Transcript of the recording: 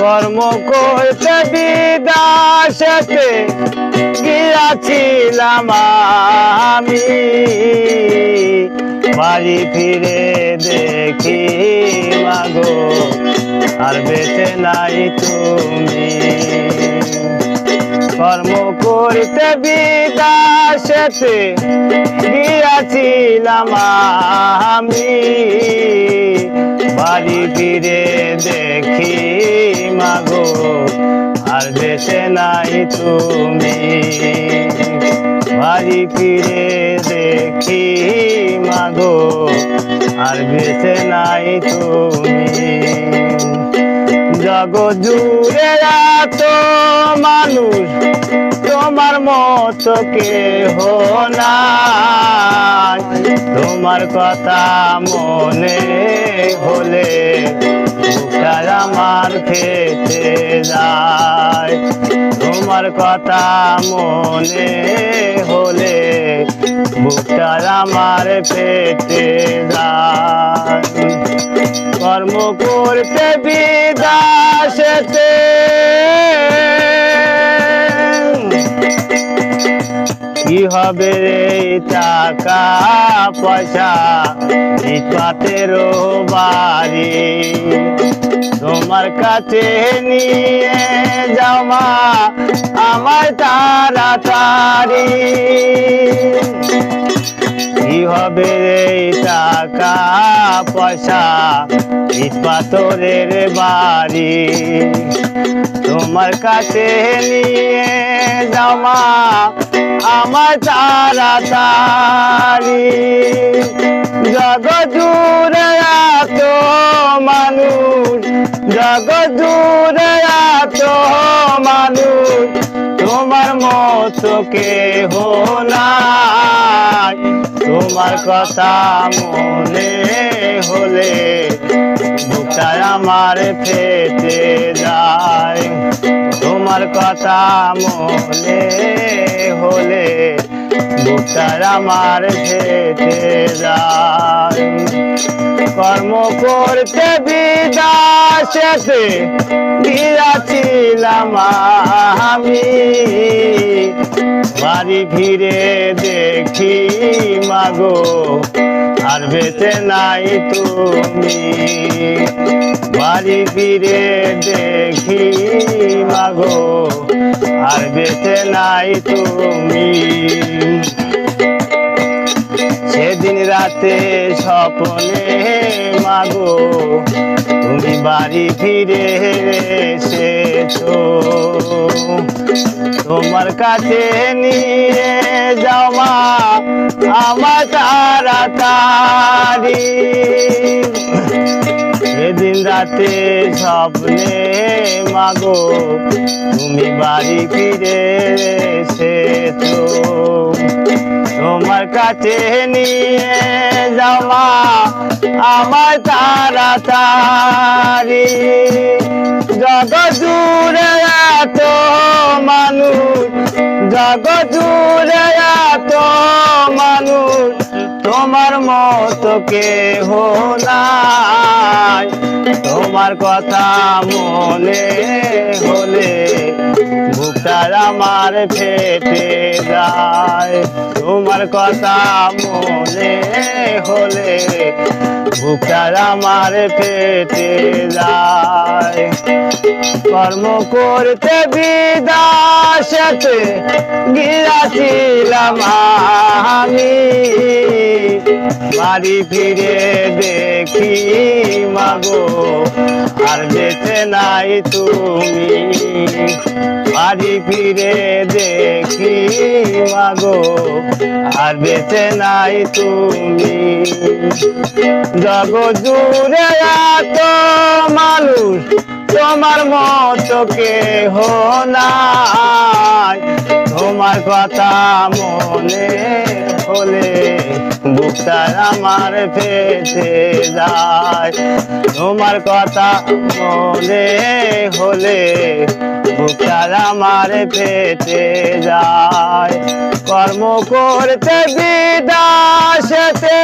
কর্ম করতে বিদাসেতে গিয়াছিলাম আমি। বাড়ি ফিরে দেখি মাগো, আর বেঁচে নাই তুমি। কর্ম করতে বিদাসেতে গিয়াছিলাম আমি। দেখি মাগো আর বেঁচে নাই তুমি। বাড়ি ফিরে দেখি মাগো আর বেঁচে নাই তুমি। জগৎ জুড়ে এত মানুষ, তোমার মতো কেহ নাই। তোমার কথা মনে হলে আমার খেতে যায়। তোমার কথা মনে হলে বুকটা আমার পেটে যায়। কর্ম করতে বিদাসেতে হবে রে টাকা পয়সা? ইটপাতের বাড়ি তোমার কাছে নিয়ে যাও মা, আমার তাড়াতাড়ি। কি হবে রে টাকা পয়সা? ইট বাড়ি। তোমার কাছে নিয়ে জামা আমার তাড়াতাড়ি জগৎ জুড়ে এত মানুষ জগৎ জুড়ে এত মানুষ, তোমার মতো কেহ নাই। তোমার কথা মনে হলে আমার ফেটে যায়। তোমার কথা মনে হলে বুকটা আমার ফেটে যায়। কর্ম করতে বিদাসেতে গিয়াছিলাম আমি। বাড়ি ফিরে দেখি মাগো আর নাই তুমি। বাড়ি ফিরে দেখি মাগো, আর নাই তুমি। সেদিন রাতে স্বপ্নে মাগো, তুমি বাড়ি ফিরে এসেছ। তোমার কাছে নিয়ে যাও মা, আমার তাড়াতাড়ি। সেদিন রাতে স্বপ্নে মাগো, তুমি বাড়ি ফিরে এসেছ। তোমার কাছে নিয়ে যাওয়া আমার তাড়াতাড়ি। জগৎ জুড়ে এত মানুষ, জগৎ জুড়ে এত মানুষ। তোমার মতো কেহ নাই। তোমার কথা মনে হলে বুকটার আমার ফেটে যায়। তোমার কথা মনে হলে বুকটার আমার ফেটে যায়। কর্ম করতে বিদাসতে গিয়াছিলাম আমি। বাড়ি ফিরে দেখি মাগো, আর বেঁচে নাই তুমি। বাড়ি ফিরে দেখি মাগো, আর বেঁচে নাই তুমি। জগৎ জুড়ে এত মানুষ তোমার মতো কেহ নাই। তোমার কথা মনে হলে বুকটার আমার ফেটে যায়। তোমার কথা মনে হলে বুকটার আমার ফেটে যায়। কর্ম করতে বিদাসতে